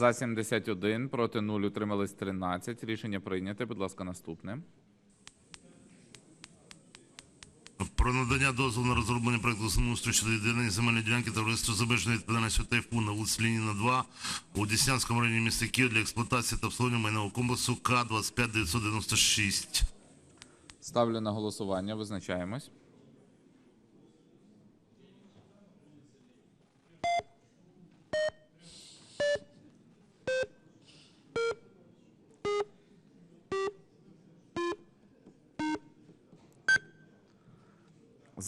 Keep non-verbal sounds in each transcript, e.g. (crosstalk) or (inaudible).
За 71, проти 0, утримались 13. Рішення прийняте. Будь ласка, наступне. Про надання дозволу на розроблення проекту землеустрою щодо відведення земельної ділянки товариства з обмеженою відповідальністю Тайфун на вулиці Леніна 2 у Деснянському районі міста Київ для експлуатації та обслуговування майнового комплексу К-25996. Ставлю на голосування. Визначаємось.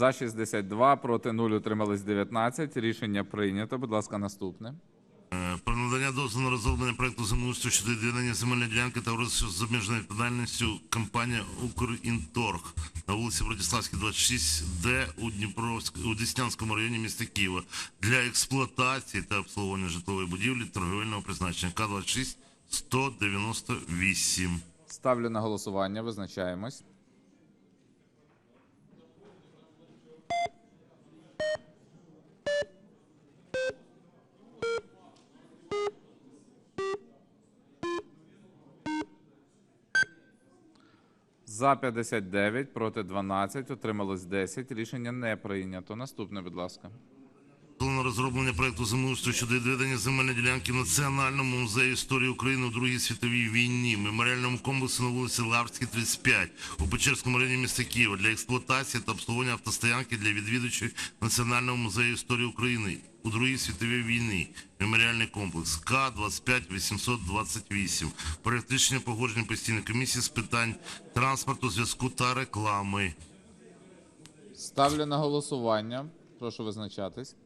За 62, проти 0, утримались 19. Рішення прийнято. Будь ласка, наступне. Е, Про надання дозволу на розроблення проекту землеустрою щодо відведення земельної ділянки товариства з обмеженою відповідальністю компанія «Укрінторг» на вулиці Братиславській, 26Д у Дніпровськ... у Деснянському районі міста Києва для експлуатації та обслуговування житлової будівлі торговельного призначення К-26 198. Ставлю на голосування. Визначаємось. За 59, проти 12, отрималось 10. Рішення не прийнято. Наступне, будь ласка. Дозволу розроблення проекту землеустрою щодо відведення земельної ділянки Національному музею історії України у Другій світовій війні, меморіальному комплексу на вулиці Лаврській, 35, у Печерському районі міста Києва для експлуатації та обслуговування автостоянки для відвідувачів Національного музею історії України у Другій світовій війні, меморіальний комплекс К-25 Проект рішення погодження постійної комісії з питань транспорту, зв'язку та реклами. Ставлю на голосування. Прошу визначатись.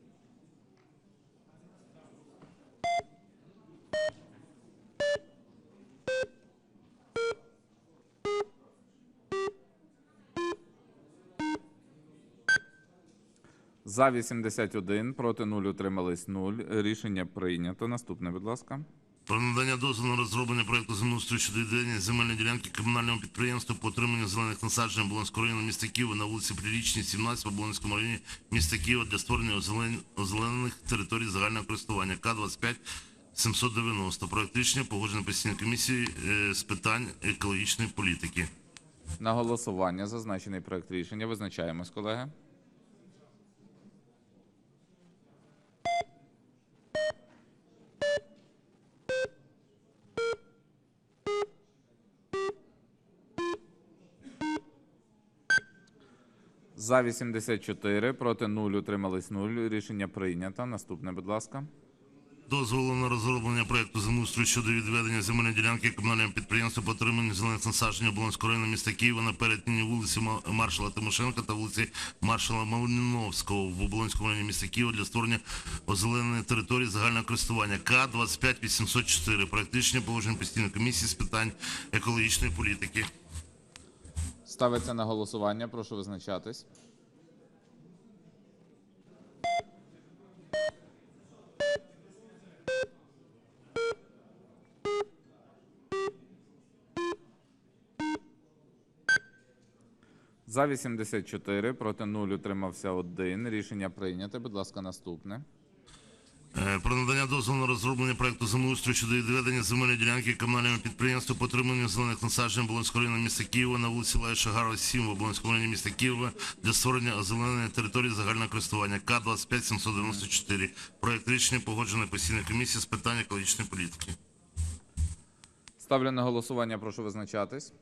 За 81, проти 0, утримались 0. Рішення прийнято. Наступне, будь ласка. Про надання дозволу на розроблення проекту землеустрою щодо відведення земельної ділянки комунальному підприємству по отриманню зелених насаджень Оболонського району міста Києва на вулиці Прирічній, 17 в Оболонському районі міста Києва для створення озелен- озеленених територій загального користування К-25 790. Проект рішення погоджений постійною комісією е, з питань екологічної політики. На голосування зазначений проект рішення. Визначаємось, колеги. За 84, проти 0, утримались 0. Рішення прийнято. Наступне, будь ласка. Дозволу на розроблення проекту землеустрою щодо відведення земельної ділянки комунальному підприємству по отриманню зелених насаджень Оболонського району міста Києва на перетині вулиці маршала Тимошенка та вулиці маршала Малиновського в Оболонському районі міста Києва для створення озелененої території загального користування К-25 Проект рішення положення постійної комісії з питань екологічної політики. Ставиться на голосування. Прошу визначатись. За 84, проти 0, утримався 1. Рішення прийнято. Будь ласка, наступне. Про надання дозволу на розроблення проекту землеустрою щодо відведення земельної ділянки комунальному підприємству по отриманню зелених насаджень Оболонського району міста Києва на вулиці Лая Шагарова, 7 в Оболонському районі міста Києва для створення озелененої території загального користування К-25 794. Проект рішення погоджений постійною комісією з питань екологічної політики. Ставлю на голосування. Прошу визначатись.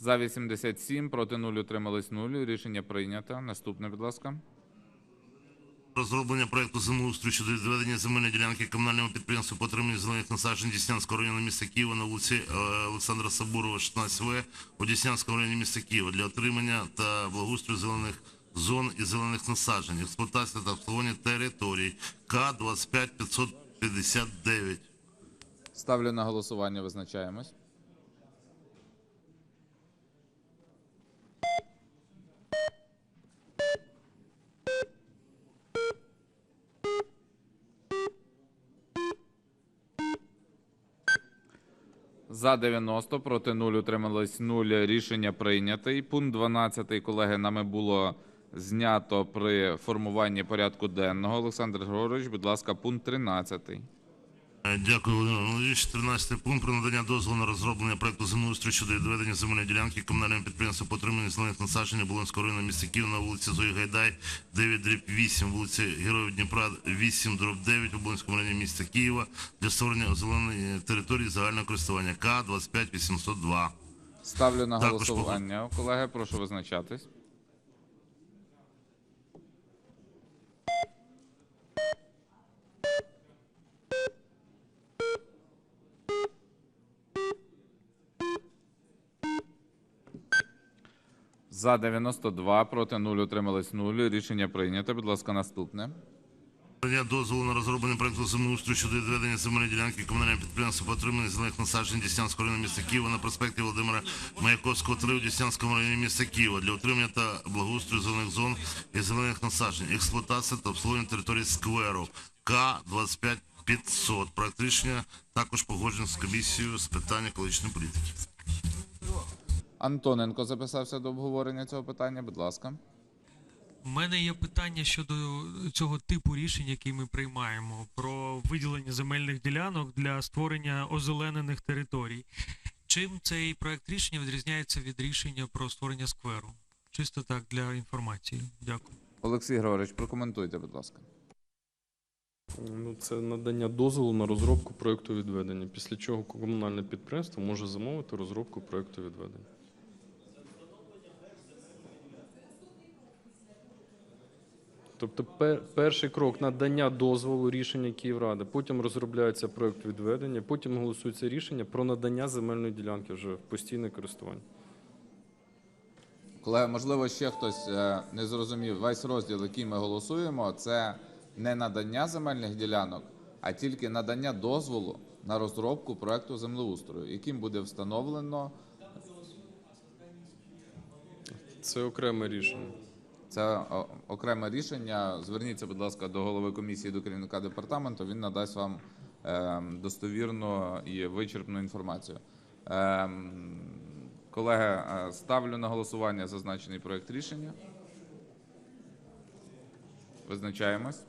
За 87, проти 0, утримались 0. Рішення прийнято. Наступне, будь ласка. Розроблення проекту землеустрою щодо відведення земельної ділянки комунальному підприємству по отриманню зелених насаджень Діснянського району міста Києва на вулиці е, Олександра Сабурова, 16В у Діснянському районі міста Києва для отримання та благоустрою зелених зон і зелених насаджень, експлуатація та обслуговування територій К-25 559. Ставлю на голосування. Визначаємось. За 90, проти 0, утрималось 0. Рішення прийнятий. Пункт 12, колеги, нами було знято при формуванні порядку денного. Олександр Григорович, будь ласка, пункт 13. Е, Дякую, Володимир Володимирович. 13 пункт про надання дозволу на розроблення проекту землеустрою щодо відведення земельної ділянки комунальним підприємством по отриманню зелених насаджень Оболонського району міста Київ на вулиці Зої Гайдай, 9 дріб 8, вулиці Героїв Дніпра, 8 дроб 9 в Оболонському районі міста Києва для створення озелененої території загального користування К 25802. Ставлю на голосування. Колеги, прошу визначатись. За 92, проти 0, утримались 0. Рішення прийнято. Будь ласка, наступне. Надання дозволу на розроблення проекту землеустрою щодо відведення земельної ділянки комунального підприємства по отриманню зелених насаджень Діснянського району міста Києва на проспекті Володимира Маяковського, 3 у Діснянському районі міста Києва для отримання та благоустрою зелених зон і зелених насаджень, експлуатація та обслуговування території скверу К-2500. Проект рішення також погоджений з комісією з питань екологічної політики. Антоненко записався до обговорення цього питання. Будь ласка. У мене є питання щодо цього типу рішень, які ми приймаємо, про виділення земельних ділянок для створення озеленених територій. Чим цей проект рішення відрізняється від рішення про створення скверу? Чисто так для інформації. Дякую. Олексій Григорович, прокоментуйте, будь ласка. Ну, це надання дозволу на розробку проєкту відведення, після чого комунальне підприємство може замовити розробку проєкту відведення. Тобто пер- перший крок надання дозволу рішення Київради, потім розробляється проєкт відведення, потім голосується рішення про надання земельної ділянки вже в постійне користування. Колеги, можливо, ще хтось е, не зрозумів. Весь розділ, який ми голосуємо, це не надання земельних ділянок, а тільки надання дозволу на розробку проекту землеустрою, яким буде встановлено Це окреме рішення. Це окреме рішення. Зверніться, будь ласка, до голови комісії, до керівника департаменту. Він надасть вам е, достовірну і вичерпну інформацію. Е, колеги, е, ставлю на голосування зазначений проект рішення. Визначаємось.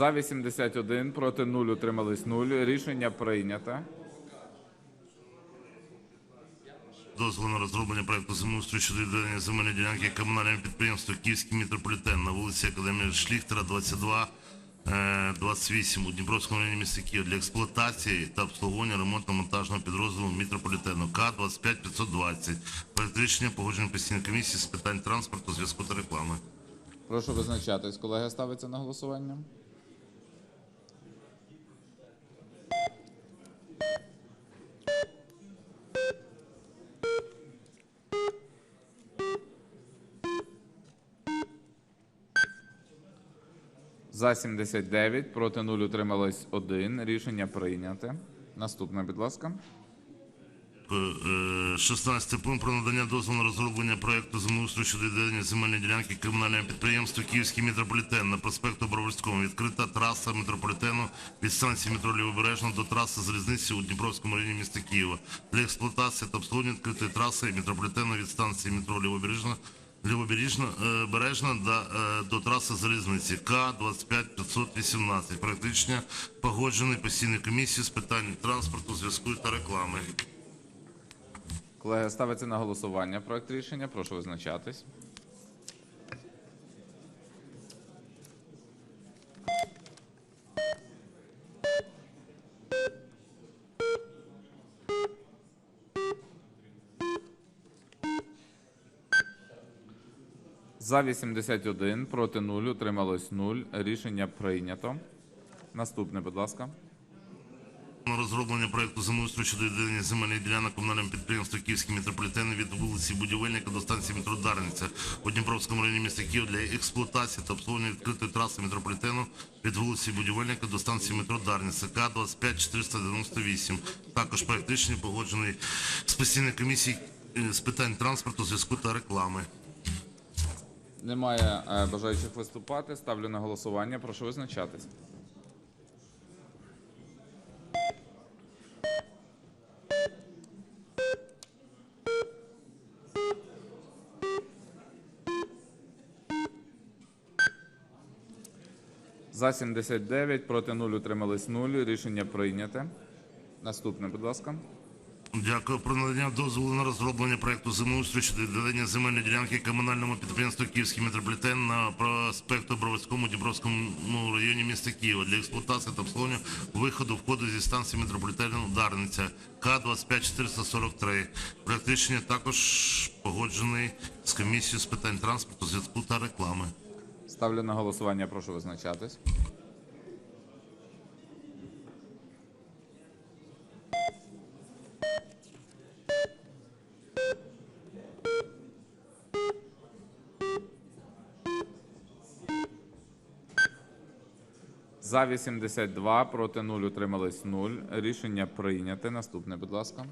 За 81, проти 0, утримались 0. Рішення прийнято. Дозволу на розроблення проекту землеустрою щодо відведення земельної ділянки комунальному підприємству Київський метрополітен на вулиці Академії Шліхтера, 22, е, 28 у Дніпровському районі міста Києва для експлуатації та обслуговування ремонтно-монтажного підрозділу метрополітену К-25520. Проект рішення погоджений постійною комісією з питань транспорту, зв'язку та реклами. Прошу визначатись. Колеги, ставиться на голосування. За 79, проти 0, утрималось 1. Рішення прийняте. Наступне, будь ласка. Е, 16 пункт про надання дозволу на розроблення проекту землеустрою щодо відведення земельної ділянки комунальному підприємству Київський метрополітен на проспекту Броварському. Відкрита траса метрополітену від станції метро Лівобережна до траси залізниці у Дніпровському районі міста Києва. Для експлуатації та обслуговування відкритої траси метрополітену від станції метро Лівобережна Лівобережна е, бережна до, е, до траси залізниці К 25518 Проект Практично погоджений постійною комісією з питань транспорту, зв'язку та реклами. Колеги, ставиться на голосування проект рішення. Прошу визначатись. За 81, проти 0, утрималось 0. Рішення прийнято. Наступне, будь ласка. На розроблення проекту землеустрою щодо відведення земельних ділянок комунальному підприємству Київський метрополітен від вулиці Будівельника до станції метро Дарниця у Дніпровському районі міста Київ для експлуатації та обслуговування відкритої траси метрополітену від вулиці Будівельника до станції метро Дарниця К 25498 Також проект рішення погоджений з постійною комісією е, з питань транспорту, зв'язку та реклами. Немає е, бажаючих виступати. Ставлю на голосування. Прошу визначатись. За 79, проти 0, утримались 0. Рішення прийняте. Наступне, будь ласка. Дякую про надання дозволу на розроблення проекту землеустрою щодо відведення земельної ділянки комунальному підприємству Київський метрополітен на проспекту Броварському Дібровському районі міста Києва для експлуатації та обслуговування виходу входу зі станції метрополітену Дарниця К-25443. Проект рішення також погоджений з комісією з питань транспорту, зв'язку та реклами. Ставлю на голосування. Прошу визначатись. За 82, проти 0, утримались 0. Рішення прийняте. Наступне, будь ласка.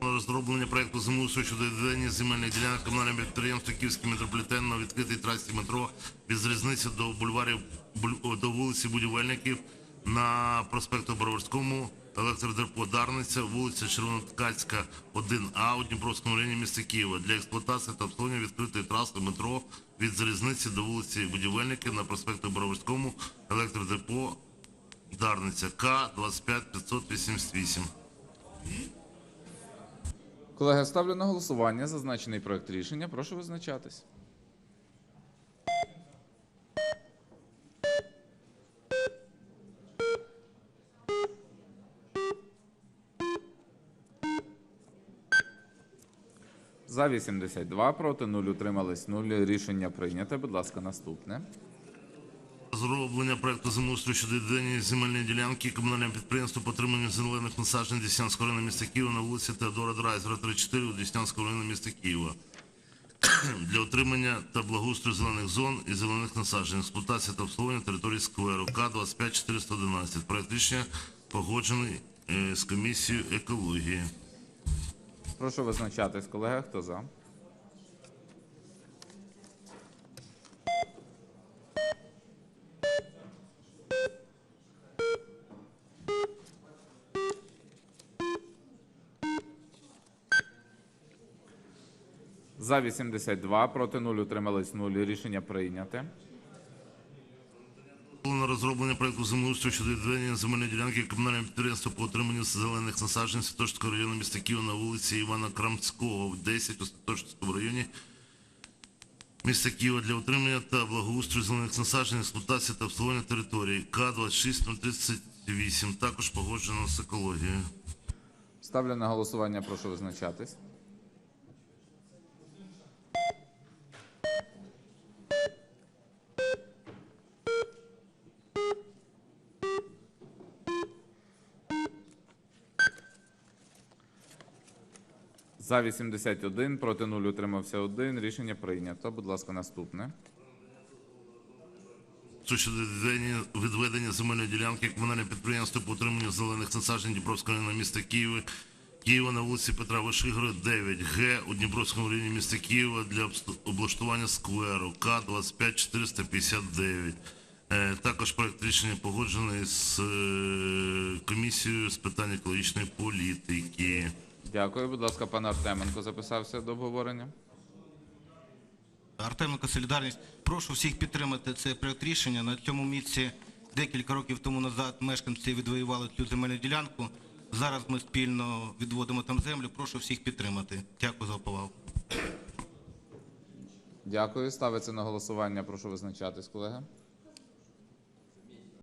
Розроблення проекту землеустрою щодо відведення земельних ділянок комунального підприємства Київський метрополітен на відкритій трасі метро від різниці до бульварів Буль- до вулиці Будівельників на проспекту Броварському, електродепо Дарниця, вулиця Червоноткацька, 1А у Дніпровському районі міста Києва для експлуатації та обслуговування відкритої траси метро від залізниці до вулиці Будівельників на проспекту Броварському, електродепо Дарниця К 25588. Колеги, ставлю на голосування зазначений проект рішення. Прошу визначатись. За 82, проти 0, утримались 0. Рішення прийнято. Будь ласка, наступне. Зроблення проекту землеустрою щодо відведення земельної ділянки комунальному підприємству по отриманню зелених насаджень Деснянського району міста Києва на вулиці Теодора Драйзера, 34 у Деснянського району міста Києва. (clears throat) Для отримання та благоустрою зелених зон і зелених насаджень, експлуатація та обслуговування території скверу К-25411. Проект рішення погоджений е, з комісією екології. Прошу визначатись, колеги. Хто за? За 82, проти 0, утримались 0. Рішення прийняте. Розроблення проекту землеустрою щодо відведення земельної ділянки комунального підприємства по отриманню зелених насаджень Святошинського району міста Києва на вулиці Івана Крамського, в 10 у Святошинському районі міста Києва для отримання та благоустрою зелених насаджень, експлуатації та обслуговування території К-26038, також погоджено з екологією. Ставлю на голосування, прошу визначатись. За 81, проти 0 утримався 1. Рішення прийнято. Будь ласка, наступне. Це відведення, земельної ділянки комунального підприємства по отриманню зелених насаджень Дніпровського району міста Києва, Києва на вулиці Петра Вишигора, 9Г у Дніпровському районі міста Києва для облаштування скверу К-25459. Е, Також проект рішення погоджений з е, комісією з питань екологічної політики. Дякую. Будь ласка, пан Артеменко записався до обговорення. Артеменко Солідарність. Прошу всіх підтримати цей проект рішення. На цьому місці декілька років тому назад мешканці відвоювали цю земельну ділянку. Зараз ми спільно відводимо там землю. Прошу всіх підтримати. Дякую за увагу. Дякую. Ставиться на голосування. Прошу визначатись, колеги.